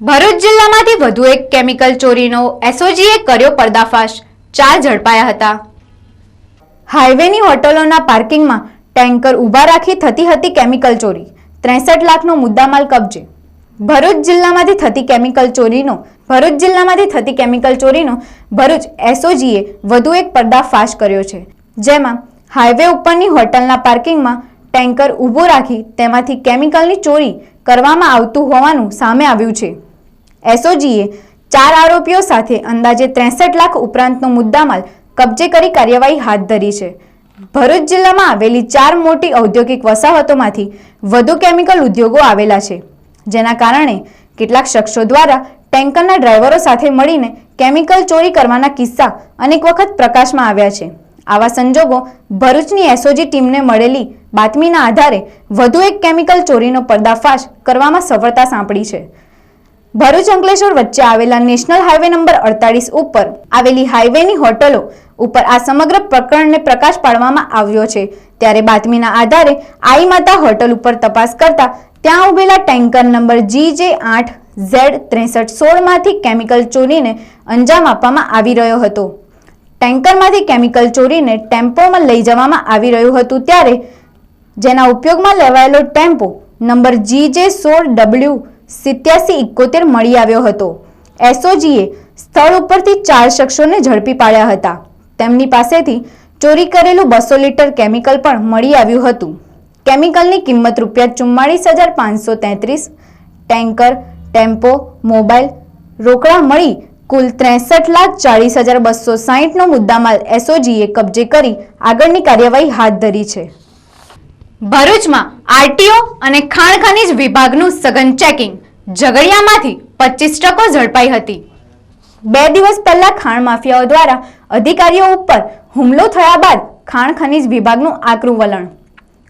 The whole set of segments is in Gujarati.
ભરૂચ જિલ્લામાંથી વધુ એક કેમિકલ ચોરીનો એસઓજીએ કર્યો પર્દાફાશ. ચાર ઝડપાયા હતા. હાઈવેની હોટલોના પાર્કિંગમાં ટેન્કર ઊભા રાખી થતી હતી કેમિકલ ચોરી. ત્રેસઠ લાખનો મુદ્દામાલ કબજે. ભરૂચ જિલ્લામાંથી થતી કેમિકલ ચોરીનો, ભરૂચ જિલ્લામાંથી થતી કેમિકલ ચોરીનો ભરૂચ એસઓજીએ વધુ એક પર્દાફાશ કર્યો છે. જેમાં હાઈવે ઉપરની હોટલના પાર્કિંગમાં ટેન્કર ઊભો રાખી તેમાંથી કેમિકલની ચોરી કરવામાં આવતું હોવાનું સામે આવ્યું છે. એસઓજીએ ચાર આરોપીઓ સાથે અંદાજે ત્રેસઠ લાખ ઉપરાંતનો મુદ્દામાલ કબજે કરી કાર્યવાહી હાથ ધરી છે. ભરૂચ જિલ્લામાં આવેલી ચાર મોટી ઔદ્યોગિક વસાહતોમાંથી વધુ કેમિકલ ઉદ્યોગો આવેલા છે, જેના કારણે કેટલાક શખ્સો દ્વારા ટેન્કરના ડ્રાઈવરો સાથે મળીને કેમિકલ ચોરી કરવાના કિસ્સા અનેક વખત પ્રકાશમાં આવ્યા છે. આવા સંજોગો ભરૂચની એસઓજી ટીમને મળેલી બાતમીના આધારે વધુ એક કેમિકલ ચોરીનો પર્દાફાશ કરવામાં સફળતા સાંપડી છે. ભરૂચ અંકલેશ્વર વચ્ચે આવેલા નેશનલ હાઈવે નંબર અડતાલીસ ઉપર આવેલી હાઈવેની હોટલો ઉપર આ સમગ્ર પ્રકરણને પ્રકાશ પાડવામાં આવ્યો છે. ત્યારે બાતમીના આધારે આઈ માતા હોટલ ઉપર તપાસ કરતા ત્યાં ઉભેલા ટેન્કર નંબર જી જે આઠ ઝેડ ત્રેસઠ સોળમાંથી કેમિકલ ચોરીને અંજામ આપવામાં આવી રહ્યો હતો. ટેન્કરમાંથી કેમિકલ ચોરીને ટેમ્પોમાં લઈ જવામાં આવી રહ્યું હતું ત્યારે જેના ઉપયોગમાં લેવાયેલો ટેમ્પો નંબર જી જે સોળ ડબલ્યુ સિત્યાસી ઇકોતેર મળી આવ્યો હતો. એસઓજીએ સ્થળ ઉપરથી ચાર શખ્સોને ઝડપી પાડ્યા હતા. તેમની પાસેથી ચોરી કરેલું બસો લીટર કેમિકલ પણ મળી આવ્યું હતું. કેમિકલની કિંમત રૂપિયા ચુમ્માળીસ હજાર પાંચસો તેત્રીસ, ટેન્કર, ટેમ્પો, મોબાઈલ, રોકડા મળી કુલ ત્રેસઠ લાખ ચાળીસ હજાર બસો સાહીઠનો મુદ્દામાલ એસઓજીએ કબજે કરી આગળની કાર્યવાહી હાથ ધરી છે. ભરૂચમાં આરટીઓ અને ખાણ ખનીજ વિભાગનું સઘન ચેકિંગ ઝઘડિયામાંથી પચીસ ટકો ઝડપાઈ હતી. બે દિવસ પહેલા ખાણ માફિયાઓ દ્વારા અધિકારીઓ ઉપર હુમલો થયા બાદ ખાણ ખનીજ વિભાગનું આકરું વલણ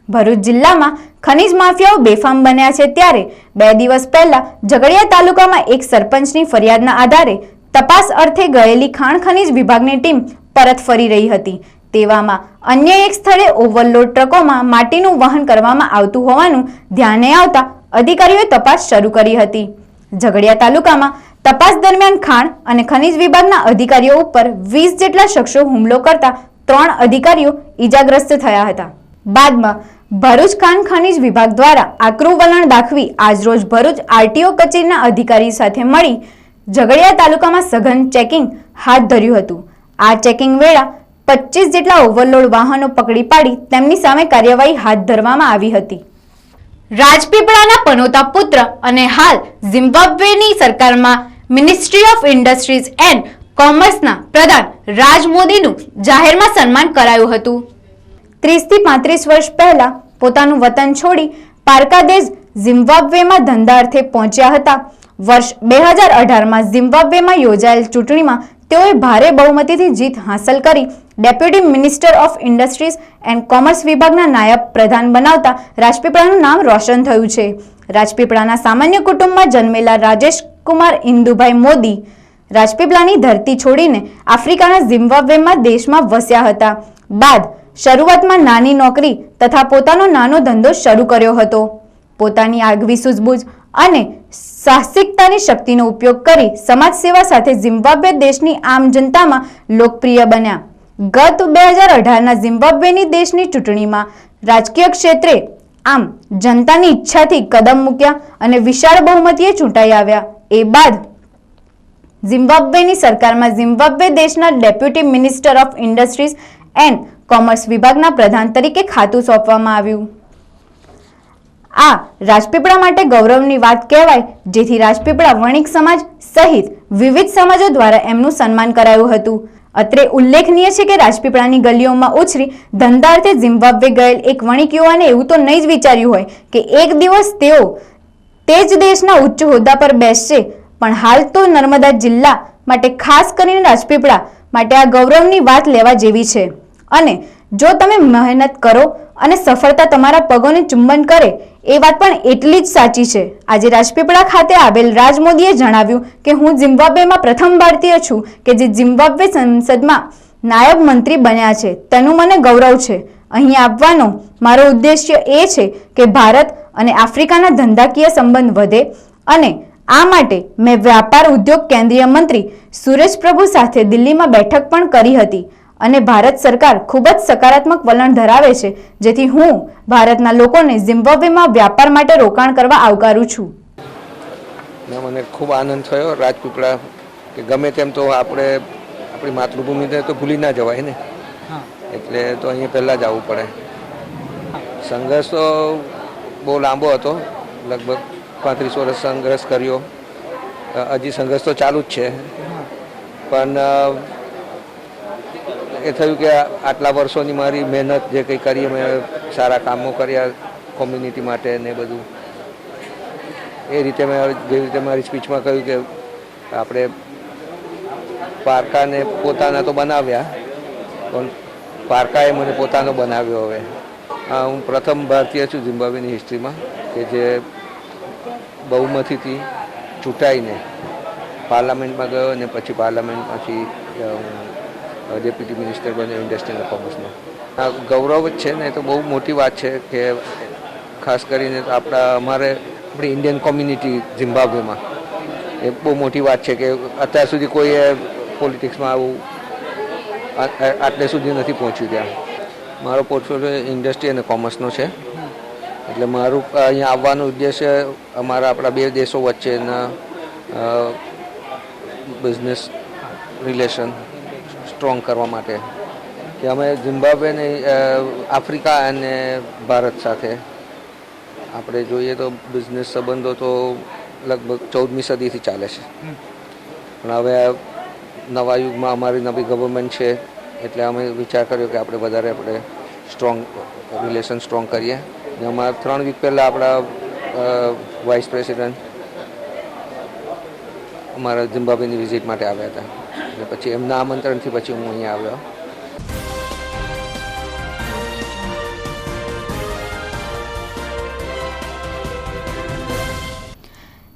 ભરૂચ જિલ્લામાં ખનીજ માફિયાઓ બેફામ બન્યા છે ત્યારે બે દિવસ પહેલા ઝઘડિયા તાલુકામાં એક સરપંચની ફરિયાદના આધારે તપાસ અર્થે ગયેલી ખાણ ખનીજ વિભાગની ટીમ પરત ફરી રહી હતી. તેવામાં અન્ય એક સ્થળે ઓવરલોડ ટ્રકોમાં માટીનું વહન કરવામાં આવતું હોવાનું ધ્યાને આવતા અધિકારીઓએ તપાસ શરૂ કરી હતી. ઝઘડિયા તાલુકામાં તપાસ દરમિયાન ખાણ અને ખનીજ વિભાગના અધિકારીઓ ઉપર વીસ જેટલા શખ્સો હુમલો કરતા ત્રણ અધિકારીઓ ઈજાગ્રસ્ત થયા હતા. બાદમાં ભરૂચ ખાણ ખનીજ વિભાગ દ્વારા આકરું વલણ દાખવી આજરોજ ભરૂચ આરટીઓ કચેરીના અધિકારી સાથે મળી ઝઘડિયા તાલુકામાં સઘન ચેકિંગ હાથ ધર્યું હતું. આ ચેકિંગ વેળા પચીસ જેટલા ઓવરલોડ વાહનો પકડી પાડી તેમની સામે કાર્યવાહી હાથ ધરવામાં આવી હતી. રાજપીપળાના પનોતા પુત્ર અને હાલ ઝિમ્બાબ્વેની સરકારમાં મિનિસ્ટ્રી ઓફ ઇન્ડસ્ટ્રીઝ એન્ડ કોમર્સના પ્રધાન રાજ મોદીનું જાહેરમાં સન્માન કરાયું હતું. ત્રીસથી પાંત્રીસ વર્ષ પહેલા પોતાનું વતન છોડી પારકા દેશ ઝિમ્બાબ્વેમાં ધંધા અર્થે પહોંચ્યા હતા. વર્ષ બે હજાર અઢારમાં ઝિમ્બાબ્વેમાં યોજાયેલ ચૂંટણીમાં તેઓએ ભારે બહુમતીથી જીત હાંસલ કરી deputy minister of industries and commerce વિભાગના નાયબ પ્રધાન બનાવતા રાજપીપળાનું નામ રોશન થયું છે. રાજપીપળાના સામાન્ય કુટુંબમાં જન્મેલા રાજેશ કુમાર ઇન્દુભાઈ મોદી રાજપીપળાની ધરતી છોડીને આફ્રિકાના ઝિમ્બાબ્વેમાં દેશમાં વસ્યા હતા. બાદ શરૂઆતમાં નાની નોકરી તથા પોતાનો નાનો ધંધો શરૂ કર્યો હતો. પોતાની આગવી સૂઝબૂઝ અને સાહસિકતાની શક્તિનો ઉપયોગ કરી સમાજ સેવા સાથે ઝિમ્બાબ્વે દેશની આમ જનતામાં લોકપ્રિય બન્યા. ગત બે હજાર અઢારના ઝિમ્બાબ્વેની દેશની ચૂંટણીમાં રાજકીય ક્ષેત્રે આમ જનતાની ઈચ્છાથી કદમ મૂક્યા અને વિશાળ બહુમતીએ ચૂંટાઈ આવ્યા. એ બાદ ઝિમ્બાબ્વેની સરકારમાં ઝિમ્બાબ્વે દેશના deputy minister of industries and commerce વિભાગના પ્રધાન તરીકે ખાતું સોંપવામાં આવ્યું. આ રાજપીપળા માટે ગૌરવની વાત કહેવાય, જેથી રાજપીપળા વણિક સમાજ સહિત વિવિધ સમાજો દ્વારા એમનું સન્માન કરાયું હતું. અત્રે ઉલ્લેખનીય છે કે રાજપીપળાની ગલીઓમાં ઉછરી ધંધાર્થે ઝિમ્બાબ્વે ગયેલ એક વણિક યુવાને એવું તો નહીં જ વિચાર્યું હોય કે એક દિવસ તેઓ તે જ દેશના ઉચ્ચ હોદ્દા પર બેસશે. પણ હાલ તો નર્મદા જિલ્લા માટે ખાસ કરીને રાજપીપળા માટે આ ગૌરવની વાત લેવા જેવી છે. અને જો તમે મહેનત કરો અને સફળતા તમારા પગોને ચુંબન કરે એ વાત પણ એટલી જ સાચી છે. આજે રાજપીપળા ખાતે આવેલ રાજ મોદીએ જણાવ્યું કે હું ઝિમ્બાબ્વેમાં પ્રથમ ભારતીય છું કે જે ઝિમ્બાબ્વે સંસદમાં નાયબ મંત્રી બન્યા છે. તેનું મને ગૌરવ છે. અહીં આવવાનો મારો ઉદ્દેશ્ય એ છે કે ભારત અને આફ્રિકાના ધંધાકીય સંબંધ વધે અને આ માટે મેં વ્યાપાર ઉદ્યોગ કેન્દ્રીય મંત્રી સુરેશ પ્રભુ સાથે દિલ્હીમાં બેઠક પણ કરી હતી. અને ભારત સરકાર ખૂબ જ સકારાત્મક વલણ ધરાવે છે જેથી હું ભારતના લોકોને ઝિમ્બાબ્વેમાં વ્યાપાર માટે રોકાણ કરવા આવકારું છું. મને ખૂબ આનંદ થયો રાજપીપળા કે ગમે તેમ તો આપણે આપણી માતૃભૂમિને તો ભૂલી ના જવાય ને? એટલે તો અહીંયા પહેલાં જ આવવું પડે. સંઘર્ષ તો બહુ લાંબો હતો લગભગ પાંત્રીસ વર્ષ સંઘર્ષ કર્યો. હજી સંઘર્ષ તો ચાલુ જ છે. પણ એ થયું કે આટલા વર્ષોની મારી મહેનત જે કંઈ કરી મેં સારા કામો કર્યા કોમ્યુનિટી માટે ને બધું. એ રીતે મેં જેવી રીતે મારી સ્પીચમાં કહ્યું કે આપણે પારકાને પોતાના તો બનાવ્યા, પણ પારકાએ મને પોતાનો બનાવ્યો હવે. આ હું પ્રથમ ભારતીય છું ઝિમ્બાબ્વેની હિસ્ટ્રીમાં કે જે બહુમતીથી ચૂંટાઈને પાર્લામેન્ટમાં ગયો અને પછી પાર્લામેન્ટમાંથી ડેપ્યુટી મિનિસ્ટર બન્યો ઇન્ડસ્ટ્રીયલ કોમર્સનો આ ગૌરવ જ છે ને, એ તો બહુ મોટી વાત છે કે ખાસ કરીને આપણા, અમારે આપણી ઇન્ડિયન કોમ્યુનિટી ઝિમ્બાબ્વેમાં. એ બહુ મોટી વાત છે કે અત્યાર સુધી કોઈએ પોલિટિક્સમાં આવું આટલે સુધી નથી પહોંચ્યું ત્યાં. મારો પોર્ટફોલિયો ઇન્ડસ્ટ્રી અને કોમર્સનો છે. એટલે મારું અહીંયા આવવાનો ઉદ્દેશ્ય અમારા આપણા બે દેશો વચ્ચેના બિઝનેસ રિલેશન સ્ટ્રોંગ કરવા માટે કે અમે ઝિમ્બાબ્વેને આફ્રિકા અને ભારત સાથે. આપણે જોઈએ તો બિઝનેસ સંબંધો તો લગભગ ચૌદમી સદીથી ચાલે છે. પણ હવે નવા યુગમાં અમારી નવી ગવર્મેન્ટ છે એટલે અમે વિચાર કર્યો કે આપણે વધારે આપણે સ્ટ્રોંગ રિલેશન સ્ટ્રોંગ કરીએ. ને અમારા ત્રણ વીક પહેલાં આપણા વાઇસ પ્રેસિડન્ટ અમારા ઝિમ્બાબ્વેની વિઝિટ માટે આવ્યા હતા. અને પછી એમના આમંત્રણથી પછી હું અહીંયા આવ્યો.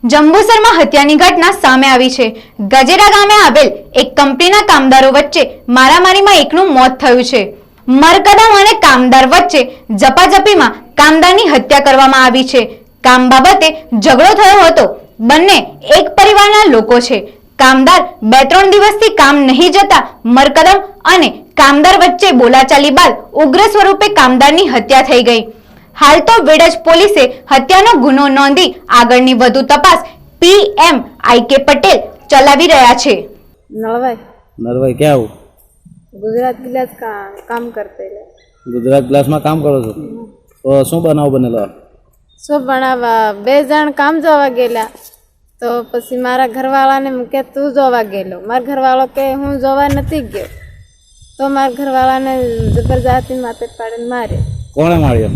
જંબુસરમાં હત્યાની ઘટના સામે આવી છે. ગજેરા ગામે આવેલ એક કંપનીના કામદારો વચ્ચે મારામારીમાં એકનું મોત થયું છે. મરકદમ અને કામદાર વચ્ચે ઝપાઝપીમાં કામદારની હત્યા કરવામાં આવી છે. કામ બાબતે ઝઘડો થયો હતો. બંને એક પરિવારના લોકો છે. કામદાર બે ત્રણ દિવસથી કામ નહીં જતા મરકદમ અને કામદાર વચ્ચે બોલાચાલી બાદ ઉગ્ર સ્વરૂપે કામદારની હત્યા થઈ ગઈ. હાલ તો વેડજ પોલીસે હત્યાનો ગુનો નોંધી આગળની વધુ તપાસ પીએમ આઈકે પટેલ ચલાવી રહ્યા છે. નળવાઈ? નળવાઈ ક્યાં આવું? ગુજરાત ગ્લાસ કામ કરતે ગુજરાત ગ્લાસમાં કામ કરો છો? તો શું બનાવ બનેલો? શું ભણાવવા બે જણ કામ જવા ગયેલા. તો પછી મારા ઘરવાળાને મૂકે કે તું જોવા ગયેલો. મારા ઘરવાળો કે હું જોવા નથી ગયો. તો મારા ઘરવાળાને જબરજસ્તી માથે પાડીને મારે. કોણે માર્યો?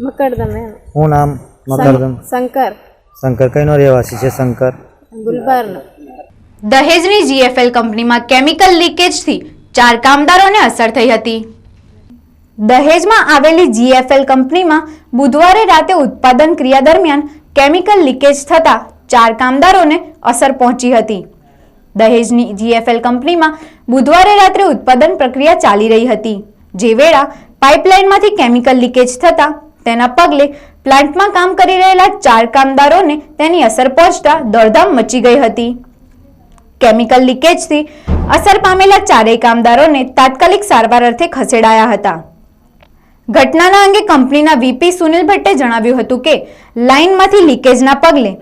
મકરદમ એમ. હું નામ? મકરદમ શંકર. શંકર કઈનો રહેવાસી છે શંકર? ગુલબારનો. દહેજની જીએફએલ કંપનીમાં કેમિકલ લીકેજથી ચાર કામદારોને અસર થઈ હતી. દહેજમાં આવેલી જીએફએલ કંપનીમાં બુધવારે રાતે ઉત્પાદન ક્રિયા દરમિયાન કેમિકલ લીકેજ થતા ચાર કામદારોને અસર પહોંચી હતી. દહેજની જીએફએલ કંપનીમાં બુધવારે રાત્રે ઉત્પાદન પ્રક્રિયા ચાલી રહી હતી. જે વેળા પાઇપલાઇનમાંથી કેમિકલ લીકેજ થતા તેના પગલે પ્લાન્ટમાં કામ કરી રહેલા ચાર કામદારોને તેની અસર પહોંચતા દોડધામ મચી ગઈ હતી. કેમિકલ લીકેજથી અસર પામેલા ચારેય કામદારોને તાત્કાલિક સારવાર અર્થે ખસેડાયા હતા. ઘટનાના અંગે કંપનીના વીપી સુનિલ ભટ્ટે જણાવ્યું હતું કે, લાઇનમાંથી લીકેજના પગલે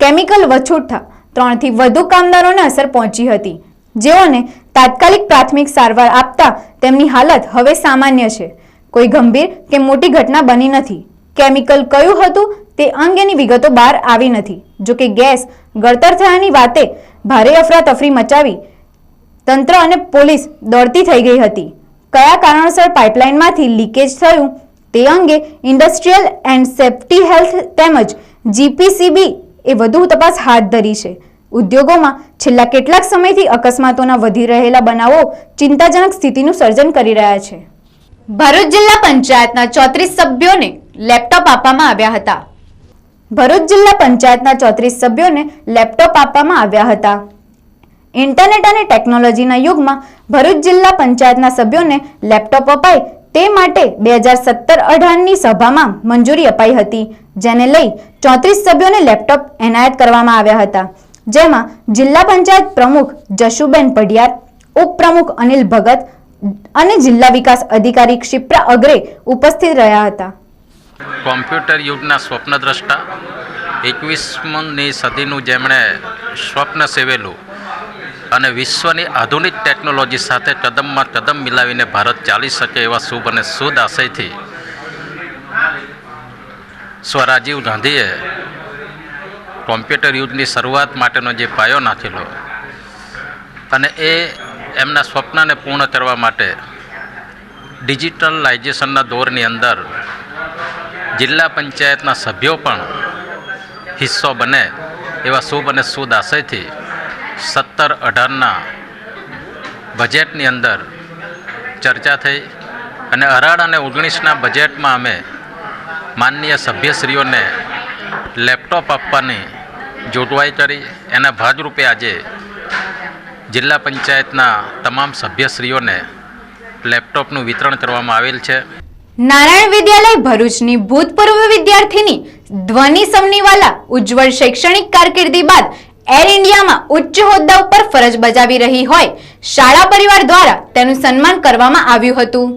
કેમિકલ વછૂટતા ત્રણથી વધુ કામદારોને અસર પહોંચી હતી. જેઓને તાત્કાલિક પ્રાથમિક સારવાર આપતા તેમની હાલત હવે સામાન્ય છે. કોઈ ગંભીર કે મોટી ઘટના બની નથી. કેમિકલ કયું હતું તે અંગેની વિગતો બહાર આવી નથી. જોકે ગેસ ગળતર થયાની વાતે ભારે અફરાતફરી મચાવી તંત્ર અને પોલીસ દોડતી થઈ ગઈ હતી. કયા કારણોસર પાઇપલાઇનમાંથી લીકેજ થયું તે અંગે ઇન્ડસ્ટ્રીયલ એન્ડ સેફ્ટી હેલ્થ તેમજ જીપીસીબી એ વધુ તપાસ હાથ ધરી છે. ઉદ્યોગોમાં છેલ્લા કેટલાક સમયથી અકસ્માતોના વધી રહેલા બનાવો ચિંતાજનક સ્થિતિનું સર્જન કરી રહ્યા છે. ભરૂચ જિલ્લા પંચાયતના ચોત્રીસ સભ્યોને લેપટોપ આપવામાં આવ્યા હતા. ભરૂચ જિલ્લા પંચાયતના ચોત્રીસ સભ્યોને લેપટોપ આપવામાં આવ્યા હતા. ઇન્ટરનેટ અને ટેકનોલોજીના યુગમાં ભરૂચ જિલ્લા પંચાયતના સભ્યોને લેપટોપ અપાય તે માટે બે હજાર સત્તર અઢારની સભામાં મંજૂરી અપાઈ હતી, જેને લઈ ચોત્રીસ સભ્યોને લેપટોપ એનાયત કરવામાં આવ્યા હતા. જેમાં જિલ્લા પંચાયત પ્રમુખ જશુબેન પઢિયાર, ઉપપ્રમુખ અનિલ ભગત અને જિલ્લા વિકાસ અધિકારી ક્ષિપ્રા અગ્રે ઉપસ્થિત રહ્યા હતા. કોમ્પ્યુટર યુગના સ્વપ્નદ્રષ્ટા એકવીસમી સદીનું જેમણે સ્વપ્ન સેવેલું અને વિશ્વની આધુનિક ટેકનોલોજી સાથે કદમમાં કદમ મિલાવીને ભારત ચાલી શકે એવા શુભ અને શુદ્ધ આશયથી સ્વરાજીવ ગાંધીએ કોમ્પ્યુટર યુગની શરૂઆત માટેનો જે પાયો નાખેલો અને એ એમના સ્વપ્નને પૂર્ણ કરવા માટે ડિજિટલાઇઝેશનના દોરની અંદર જિલ્લા પંચાયતના સભ્યો પણ હિસ્સો બને એવા શુભ અને શુદ્ધ આશયથી સત્તર અઢારના બજેટની અંદર ચર્ચા થઈ અને અઢાર અને ઓગણીસના બજેટમાં અમે માનનીય સભ્યશ્રીઓને લેપટોપ આપવાની જોગવાઈ કરી. એના ભાગરૂપે આજે જિલ્લા પંચાયતના તમામ સભ્યશ્રીઓને લેપટોપનું વિતરણ કરવામાં આવેલ છે. નારાયણ વિદ્યાલય ભરૂચની ભૂતપૂર્વ વિદ્યાર્થીની ધ્વનિ સમનીવાલા ઉજ્જવળ શૈક્ષણિક કારકિર્દી બાદ એર ઇન્ડિયામાં ઉચ્ચ હોદ્દા ઉપર ફરજ બજાવી રહી હોય, શાળા પરિવાર દ્વારા તેનું સન્માન કરવામાં આવ્યું હતું.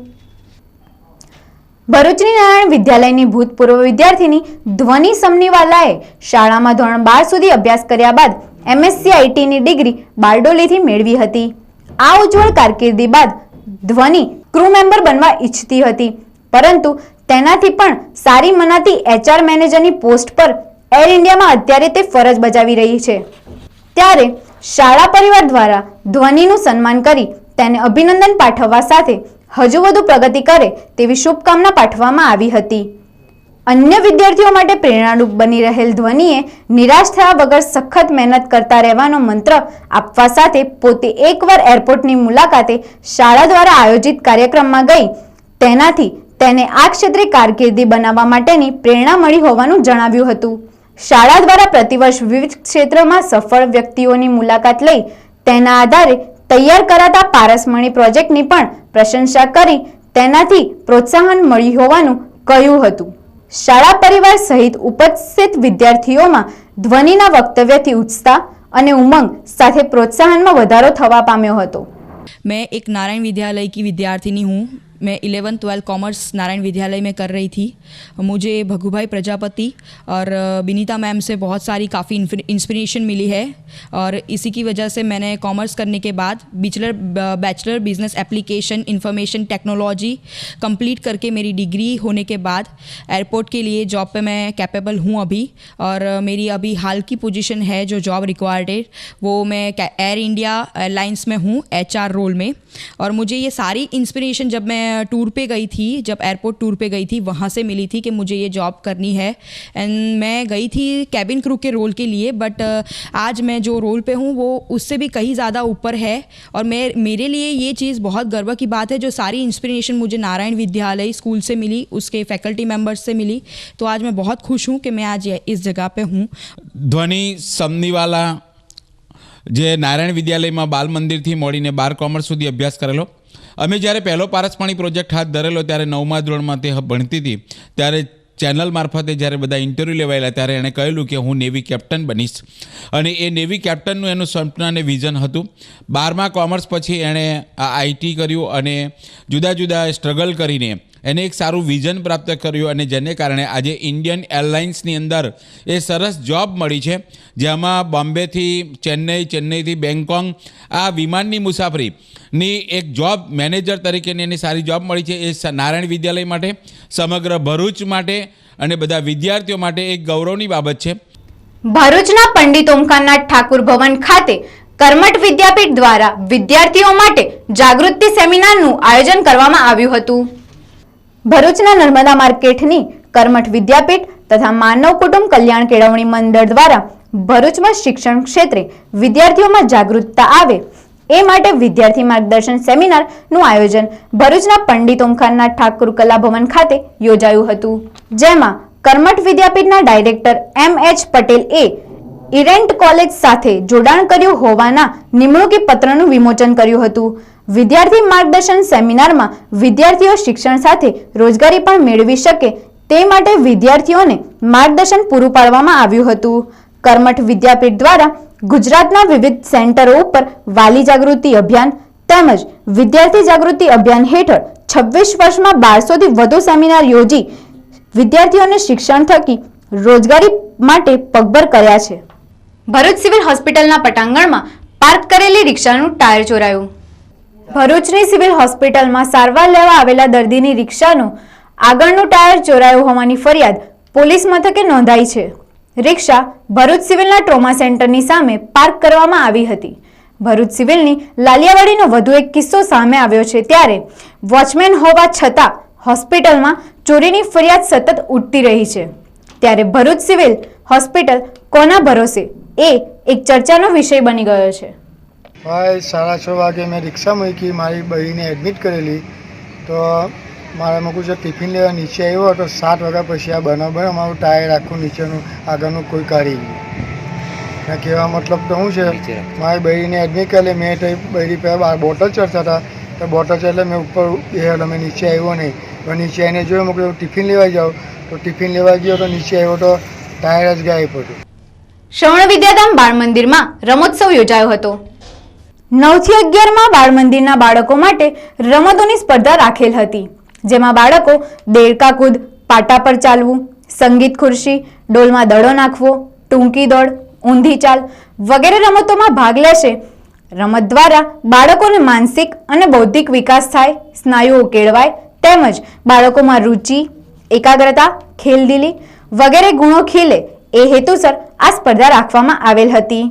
ભરૂચની નારાયણ વિદ્યાલયની ભૂતપૂર્વ વિદ્યાર્થીની ધ્વનિ સમનીવાલાએ શાળામાં ધોરણ બાર સુધી અભ્યાસ કર્યા બાદ એમએસસીઆઈટીની ડિગ્રી બારડોલીથી મેળવી હતી. આ ઉજ્જવળ કારકિર્દી બાદ ધ્વનિ ક્રૂ મેમ્બર બનવા ઈચ્છતી હતી, પરંતુ તેનાથી પણ સારી મનાતી એચઆર મેનેજરની પોસ્ટ પર એર ઇન્ડિયામાં અત્યારે તે ફરજ બજાવી રહી છે. ત્યારે શાળા પરિવાર દ્વારા ધ્વનિનું સન્માન કરી તેને અભિનંદન પાઠવવા સાથે હજુ વધુ પ્રગતિ કરે તેવી શુભકામના પાઠવવામાં આવી હતી. અન્ય વિદ્યાર્થીઓ માટે પ્રેરણારૂપ બની રહેલ ધ્વનિએ નિરાશ થયા વગર સખત મહેનત કરતા રહેવાનો મંત્ર આપવા સાથે પોતે એકવાર એરપોર્ટની મુલાકાતે શાળા દ્વારા આયોજિત કાર્યક્રમમાં ગઈ. તેનાથી તેને આ ક્ષેત્રે કારકિર્દી બનાવવા માટેની પ્રેરણા મળી હોવાનું જણાવ્યું હતું. શાળા દ્વારા પ્રતિવર્ષ વિવિધ ક્ષેત્રમાં સફળ વ્યક્તિઓની મુલાકાત લઈ તેના આધારે તૈયાર કરાતા પારસમણી પ્રોજેક્ટની પણ પ્રશંસા કરી તેનાથી પ્રોત્સાહન મળ્યું હોવાનું કહ્યું હતું. શાળા પરિવાર સહિત ઉપસ્થિત વિદ્યાર્થીઓમાં ધ્વનિના વક્તવ્યથી ઉત્સાહ અને ઉમંગ સાથે પ્રોત્સાહનમાં વધારો થવા પામ્યો હતો. મેં એક નારાયણ વિદ્યાલય કી વિદ્યાર્થીની હું. मैं इलेवन ट्वेल्थ कॉमर्स नारायण विद्यालय में कर रही थी। मुझे भगुभाई प्रजापति और बिनीता मैम से बहुत सारी काफ़ी इंस्पिरेशन मिली है और इसी की वजह से मैंने कॉमर्स करने के बाद bachelor bachelor business application information technology complete करके मेरी डिग्री होने के बाद एयरपोर्ट के लिए जॉब पे मैं कैपेबल हूँ अभी और मेरी अभी हाल की पोजीशन है जो जॉब रिक्वायर्ड है वो मैं एयर इंडिया एयरलाइंस में हूँ एच रोल में और मुझे ये सारी इंस्पिरेशन जब मैं टूर पे गई थी जब एयरपोर्ट टूर पे गई थी वहाँ से मिली थी कि मुझे ये जॉब करनी है एंड मैं गई थी कैबिन क्रू के रोल के लिए बट आज मैं जो रोल पे हूँ वो उससे भी कहीं ज़्यादा ऊपर है और मैं मेरे लिए ये चीज़ बहुत गर्व की बात है जो सारी इंस्पिरेशन मुझे नारायण विद्यालय स्कूल से मिली उसके फैकल्टी मेम्बर्स से मिली तो आज मैं बहुत खुश हूँ कि मैं आज ये- इस जगह पे हूँ ધ્વનિ સમનીવાલા જે નારાયણ વિદ્યાલયમાં બાલ મંદિરથી મળીને બાર કોમર્સ સુધી અભ્યાસ કરેલો અમે જ્યારે પહેલો પારસપાણી પ્રોજેક્ટ હાથ ધરેલો ત્યારે નવમા ધોરણમાં તે ભણતી હતી. ત્યારે ચેનલ મારફતે જ્યારે બધા ઇન્ટરવ્યૂ લેવાયેલા ત્યારે એણે કહેલું કે હું નેવી કેપ્ટન બનીશ. અને એ નેવી કેપ્ટનનું એનું સ્વપ્ન અને વિઝન હતું. બારમા કોમર્સ પછી એણે આઈટી કર્યું અને જુદા જુદા સ્ટ્રગલ કરીને એને એક સારું વિઝન પ્રાપ્ત કર્યું અને જેને કારણે આજે ઇન્ડિયન એરલાઇન્સની અંદર એ સરસ જોબ મળી છે. જેમાં બોમ્બેથી ચેન્નઈ, ચેન્નઈથી બેંગકોંગ આ વિમાનની મુસાફરીની એક જોબ મેનેજર તરીકેની એની સારી જોબ મળી છે. એ નારાયણ વિદ્યાલય માટે, સમગ્ર ભરૂચ માટે અને બધા વિદ્યાર્થીઓ માટે એક ગૌરવની બાબત છે. ભરૂચના પંડિત ઓમકારનાથ ઠાકુર ભવન ખાતે કર્મઠ વિદ્યાપીઠ દ્વારા વિદ્યાર્થીઓ માટે જાગૃતિ સેમિનારનું આયોજન કરવામાં આવ્યું હતું. ભરૂચના નર્મદા માર્કેટની કર્મઠ વિદ્યાપીઠ તથા માનવ કુટુંબ કલ્યાણ કેળવણી મંડળ દ્વારા ભરૂચમાં શિક્ષણ ક્ષેત્રે વિદ્યાર્થીઓમાં જાગૃતતા આવે, એ માટે વિદ્યાર્થી માર્ગદર્શન સેમિનારનું આયોજન ભરૂચના પંડિત ઓમખાનના ઠાકુર કલા ભવન ખાતે યોજાયું હતું. જેમાં કર્મઠ વિદ્યાપીઠના ડાયરેક્ટર એમ એચ પટેલ એ ઇરેન્ટ કોલેજ સાથે જોડાણ કર્યું હોવાના નિમણૂકી પત્રનું વિમોચન કર્યું હતું. વિદ્યાર્થી માર્ગદર્શન સેમિનારમાં વિદ્યાર્થીઓ શિક્ષણ સાથે રોજગારી પણ મેળવી શકે તે માટે વિદ્યાર્થીઓને માર્ગદર્શન પૂરું પાડવામાં આવ્યું હતું. કર્મઠ વિદ્યાપીઠ દ્વારા ગુજરાતના વિવિધ સેન્ટરો ઉપર વાલી જાગૃતિ અભિયાન તેમજ વિદ્યાર્થી જાગૃતિ અભિયાન હેઠળ છવ્વીસ વર્ષમાં બારસોથી વધુ સેમિનાર યોજી વિદ્યાર્થીઓને શિક્ષણ થકી રોજગારી માટે પગભર કર્યા છે. ભરૂચ સિવિલ હોસ્પિટલના પટાંગણમાં પાર્ક કરેલી રિક્ષાનું ટાયર ચોરાયું. ભરૂચની સિવિલ હોસ્પિટલમાં સારવાર લેવા આવેલા દર્દીની રિક્ષાનું આગળનું ટાયર ચોરાયું હોવાની ફરિયાદ પોલીસ મથકે નોંધાઈ છે. રિક્ષા ભરૂચ સિવિલના ટ્રોમા સેન્ટરની સામે પાર્ક કરવામાં આવી હતી. ભરૂચ સિવિલની લાલિયાવાડીનો વધુ એક કિસ્સો સામે આવ્યો છે ત્યારે વોચમેન હોવા છતાં હોસ્પિટલમાં ચોરીની ફરિયાદ સતત ઉઠતી રહી છે. ત્યારે ભરૂચ સિવિલ હોસ્પિટલ કોના ભરોસે? એ એક ચર્ચાનો વિષય બની ગયો છે. ભાઈ સાડા છ વાગે મેં રિક્ષા મૂકી મારી બહીને એડમિટ કરેલી. તો મારે મૂકું છે ટિફિન લેવા નીચે આવ્યો તો સાત વાગ્યા પછી આ બનાવ બને મારું ટાયર આખું નીચેનું આગળનું કોઈ કાઢી ગયું મેં કહેવા મતલબ તો શું છે મારી બહીને એડમિટ કરેલી મેં તો બહેરી પહેલાં બોટલ ચડતા હતા. તો બોટલ ચડ એટલે મેં ઉપર એ અમે નીચે આવ્યો નહીં. તો નીચે આવીને જોયું મૂકું ટિફિન લેવા જાઉં તો ટિફિન લેવા ગયો તો નીચે આવ્યો તો ટાયર જ ગાયબ હતું. શ્રવણ વિદ્યાધામ બાળ મંદિરમાં રમોત્સવ યોજાયો હતો. નવથી અગિયારમાં બાળ મંદિરના બાળકો માટે રમતોની સ્પર્ધા રાખેલ હતી, જેમાં બાળકો દેડકા કૂદ, પાટા પર ચાલવું, સંગીત ખુરશી, ડોલમાં દડો નાખવો, ટૂંકી દોડ, ઊંધી ચાલ વગેરે રમતોમાં ભાગ લેશે. રમત દ્વારા બાળકોને માનસિક અને બૌદ્ધિક વિકાસ થાય, સ્નાયુઓ કેળવાય તેમજ બાળકોમાં રુચિ, એકાગ્રતા, ખેલદિલી વગેરે ગુણો ખીલે એ હેતુસર આ સ્પર્ધા રાખવામાં આવેલ હતી.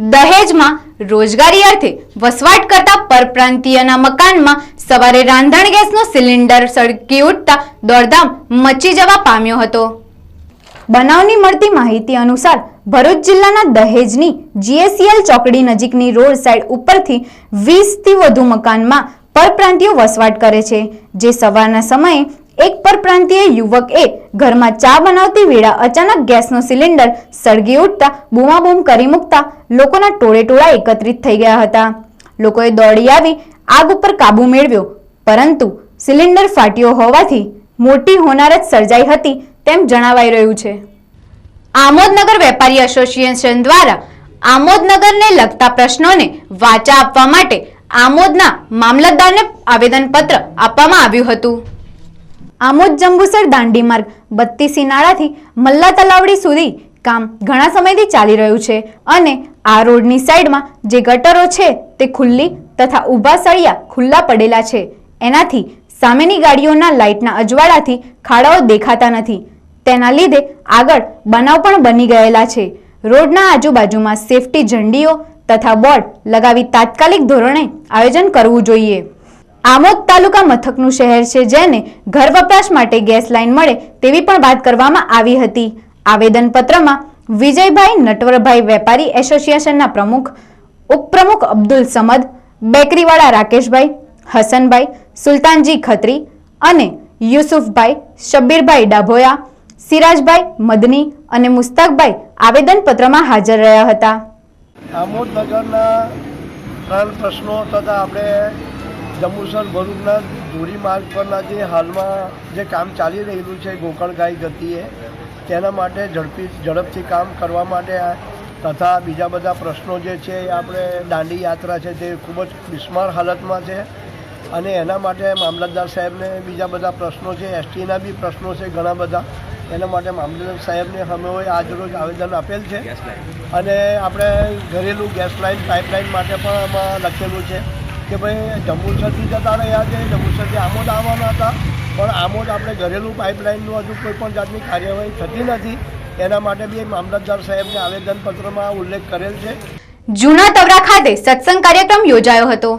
દહેજમાં રોજગારી અર્થે વસવાટ કરતા પરપ્રાંતીયના મકાનમાં સવારે રાંધણ ગેસનો સિલિન્ડર સળગી ઉઠતા દોડધામ મચી જવા પામ્યો હતો. બનાવની મળતી માહિતી અનુસાર ભરૂચ જિલ્લાના દહેજની જીએસસીએલ ચોકડી નજીકની રોડ સાઈડ ઉપરથી વીસથી વધુ મકાનમાં પરપ્રાંતિયો વસવાટ કરે છે, જે સવારના સમયે એક પરપ્રાંતીય યુવકએ ઘરમાં ચા બનાવતી વેળા અચાનક ગેસનો સિલિન્ડર સળગી ઉઠતા બૂમાબૂમ કરી મૂકતા લોકોના ટોળે ટોળા એકત્રિત થઈ ગયા હતા. લોકોએ દોડી આવી, આગ ઉપર કાબુ મેળવ્યો, પરંતુ સિલિન્ડર ફાટ્યો હોવાથી મોટી હોનારત સર્જાઈ હતી તેમ જણાવાઈ રહ્યું છે. આમોદનગર વેપારી એસોસિએશન દ્વારા આમોદનગરને લગતા પ્રશ્નોને વાચા આપવા માટે આમોદના મામલતદારને આવેદનપત્ર આપવામાં આવ્યું હતું. આમોદ જંબુસર દાંડી માર્ગ. બત્તી સિનાળાથી મલ્લા તલાવડી સુધી કામ ઘણા સમયથી ચાલી રહ્યું છે અને આ રોડની સાઈડમાં જે ગટરો છે તે ખુલ્લી તથા ઊભા સળિયા ખુલ્લા પડેલા છે. એનાથી સામેની ગાડીઓના લાઇટના અજવાળાથી ખાડાઓ દેખાતા નથી. તેના લીધે આગળ બનાવ પણ બની ગયેલા છે. રોડના આજુબાજુમાં સેફટી ઝંડીઓ તથા બોર્ડ લગાવી તાત્કાલિક ધોરણે આયોજન કરવું જોઈએ. આમોદ તાલુકા મથકનું શહેર છે જેને ઘર વપરાશ માટે ગેસ લાઇન મળે તેવી પણ વાત કરવામાં આવી હતી. આવેદનપત્રમાં વિજયભાઈ નટવરભાઈ વેપારી એસોસિએશનના પ્રમુખ, ઉપપ્રમુખ અબ્દુલ સમદ, બેકરીવાળા રાકેશભાઈ, હસનભાઈ, સુલતાનજી ખત્રી અને યુસુફભાઈ, શબ્બીરભાઈ ડાભોયા, સિરાજભાઈ મદની અને મુસ્તાકભાઈ આવેદનપત્રમાં હાજર રહ્યા હતા. આમોદ નગરના પ્રશ્નો તથા આપણે જંબુસર ભરૂચના ધોરી માર્ગ પરના જે હાલમાં જે કામ ચાલી રહેલું છે ગોકળગાય ગતિએ તેના માટે ઝડપી ઝડપથી કામ કરવા માટે તથા બીજા બધા પ્રશ્નો જે છે એ આપણે દાંડી યાત્રા છે તે ખૂબ જ બિસ્માર હાલતમાં છે. અને એના માટે મામલતદાર સાહેબને બીજા બધા પ્રશ્નો છે એસટીના બી પ્રશ્નો છે ઘણા બધા. એના માટે મામલતદાર સાહેબને અમે આજરોજ આવેદન આપેલ છે. અને આપણે ઘરેલું ગેસ લાઇન પાઇપલાઇન માટે પણ આમાં લખેલું છે. કે ભાઈ જંબુસરથી જતા રહ્યા છે, જંબુસરથી આમોદ આવવાના હતા. પણ આમોદ આપણે ઘરેલું પાઇપલાઇનનું હજુ કોઈ પણ જાતની કાર્યવાહી થતી નથી. એના માટે બી મામલતદાર સાહેબને આવેદનપત્રમાં ઉલ્લેખ કરેલ છે. જૂના તવરા ખાતે સત્સંગ કાર્યક્રમ યોજાયો હતો,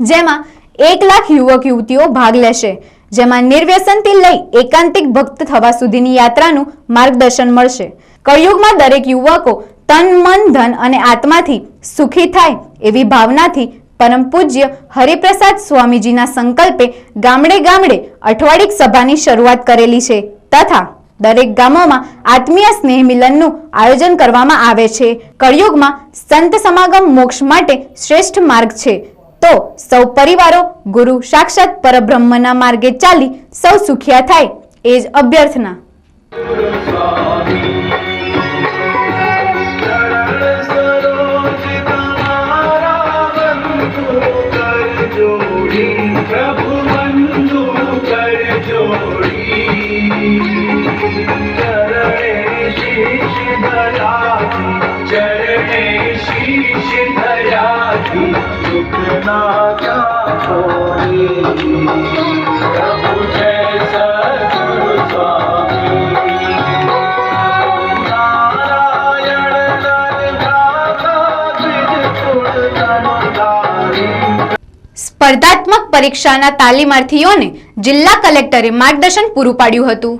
જેમાં એક લાખ યુવક યુવતીઓ ભાગ લેશે, જેમાં નિર્વ્યસનથી લઈ એકાંતિક ભક્ત થવા સુધીની યાત્રાનું માર્ગદર્શન મળશે. કળયુગમાં દરેક યુવકો તન, મન, ધન અને આત્માથી સુખી થાય એવી ભાવનાથી પરમ પૂજ્ય હરિપ્રસાદ સ્વામીજીના સંકલ્પે ગામડે ગામડે અઠવાડિક સભાની શરૂઆત કરેલી છે તથા દરેક ગામોમાં આત્મીય સ્નેહ મિલનનું આયોજન કરવામાં આવે છે. કળિયુગમાં સંત સમાગમ મોક્ષ માટે શ્રેષ્ઠ માર્ગ છે. તો સૌ પરિવારો ગુરુ સાક્ષાત પરબ્રહ્મના માર્ગે ચાલી સૌ સુખિયા થાય. એ જ અભ્યર્થના. સ્પર્ધાત્મક પરીક્ષાના તાલીમાર્થીઓને જિલ્લા કલેક્ટરે માર્ગદર્શન પૂરું પાડ્યું હતું.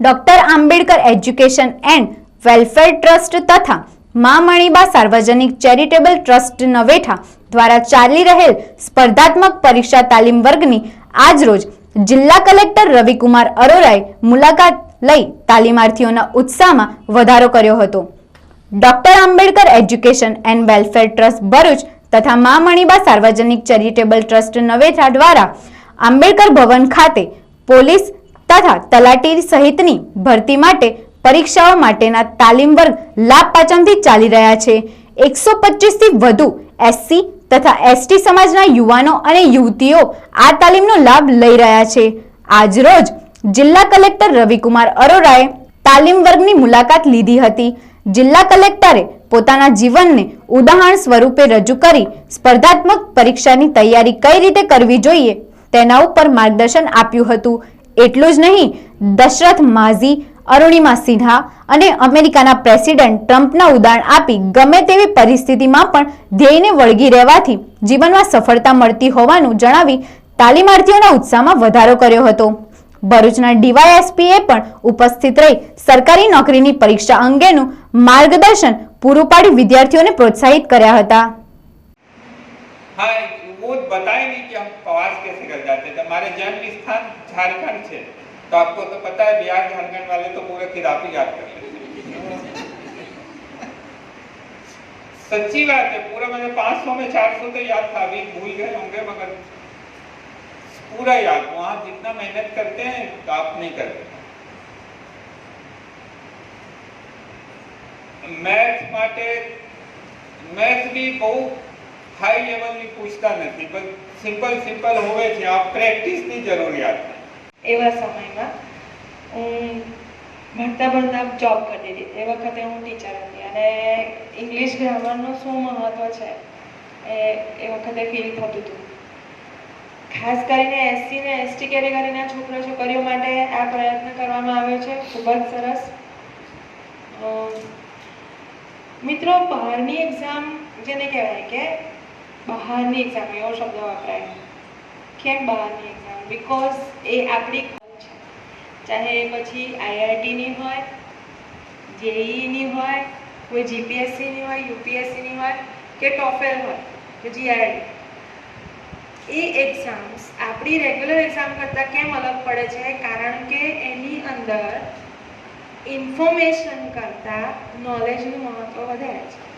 Doctor Ambedkar education and welfare trust તથા મા મણીબા સાર્વજનિક ચેરિટેબલ ટ્રસ્ટ નવેઠા દ્વારા ચાલી રહેલ સ્પર્ધાત્મક પરીક્ષા તાલીમ વર્ગની આજરોજ જિલ્લા કલેક્ટર રવિકુમાર અરોરાએ મુલાકાત લઈ તાલીમાર્થીઓના ઉત્સાહમાં વધારો કર્યો હતો. Doctor Ambedkar education and welfare trust Bharuch તથા મા મણિબા સાર્વજનિક ચેરિટેબલ ટ્રસ્ટ નવેઠા દ્વારા આંબેડકર ભવન ખાતે પોલીસ તથા તલાટી સહિતની ભરતી માટે પરીક્ષાઓ માટેના તાલીમ વર્ગ લાભ પાચમથી ચાલી રહ્યા છે. એકસો થી વધુ એસસી તથા એસટી સમાજના યુવાનો અને યુવતીઓ આ તાલીમનો લાભ લઈ રહ્યા છે. આજરોજ જિલ્લા કલેક્ટર રવિકુમાર અરોરાએ તાલીમ વર્ગની મુલાકાત લીધી હતી. જિલ્લા કલેક્ટરે પોતાના જીવનને ઉદાહરણ સ્વરૂપે રજૂ કરી સ્પર્ધાત્મક પરીક્ષાની તૈયારી કઈ રીતે કરવી જોઈએ તેના ઉપર માર્ગદર્શન આપ્યું હતું. એટલું જ નહીં, દશરથ માઝી અરુણિમા સિન્હા અને અમેરિકાના પ્રેસિડેન્ટ ટ્રમ્પના ઉદાહરણ આપી ગમે તેવી પરિસ્થિતિમાં પણ ધ્યેયને વળગી રહેવાથી જીવનમાં સફળતા મળતી હોવાનું જણાવી તાલીમાર્થીઓના ઉત્સાહમાં વધારો કર્યો હતો ભરૂચના ડીવાયએસપીએ પણ ઉપસ્થિત રહી સરકારી નોકરીની પરીક્ષા અંગેનું માર્ગદર્શન પૂરું પાડી વિદ્યાર્થીઓને પ્રોત્સાહિત કર્યા હતા हाँ वो बताए नहीं कि हम प्रवास कैसे कर जाते थे हमारे जन्म स्थान झारखंड से तो आपको तो पता है बिहार झारखंड वाले तो पूरा खिताब ही याद कर लेते सच्ची बात है पूरा मैंने 500 में 400 तो याद था अभी भूल गए होंगे मगर पूरा याद वहां जितना मेहनत करते हैं तो आप नहीं करते મેથ્સ માટે મેથ્સ બી બહુ હાઈ લેવલની પૂછતા નથી પણ સિમ્પલ સિમ્પલ હોવે છે આ પ્રેક્ટિસની જરૂરિયાત છે એવા સમયમાં હું ભણતા ભણતા જોબ કરતી હતી. એ વખતે હું ટીચર હતી અને ઇંગ્લિશ ગ્રામરનું શું મહત્ત્વ છે એ એ વખતે ફીલ થતું હતું. ખાસ કરીને એસસી ને એસટી કેટેગરીના છોકરા છોકરીઓ માટે આ પ્રયત્ન કરવામાં આવ્યો છે. ખૂબ જ સરસ. મિત્રો, બહારની એક્ઝામ જેને કહેવાય કે બહારની એક્ઝામ એવો શબ્દ વપરાય. કેમ બહારની એક્ઝામ બિકોઝ એ આપણી ચાહે પછી આઈઆઈટીની હોય જેઈની હોય, કોઈ જીપીએસસીની હોય યુપીએસસીની હોય, કે ટોફેલ હોય, કે જીઆરડી એ એક્ઝામ્સ આપણી રેગ્યુલર એક્ઝામ કરતાં કેમ અલગ પડે છે? કારણ કે એની અંદર ઇન્ફોર્મેશન કરતાં નોલેજનું મહત્ત્વ વધારે છે.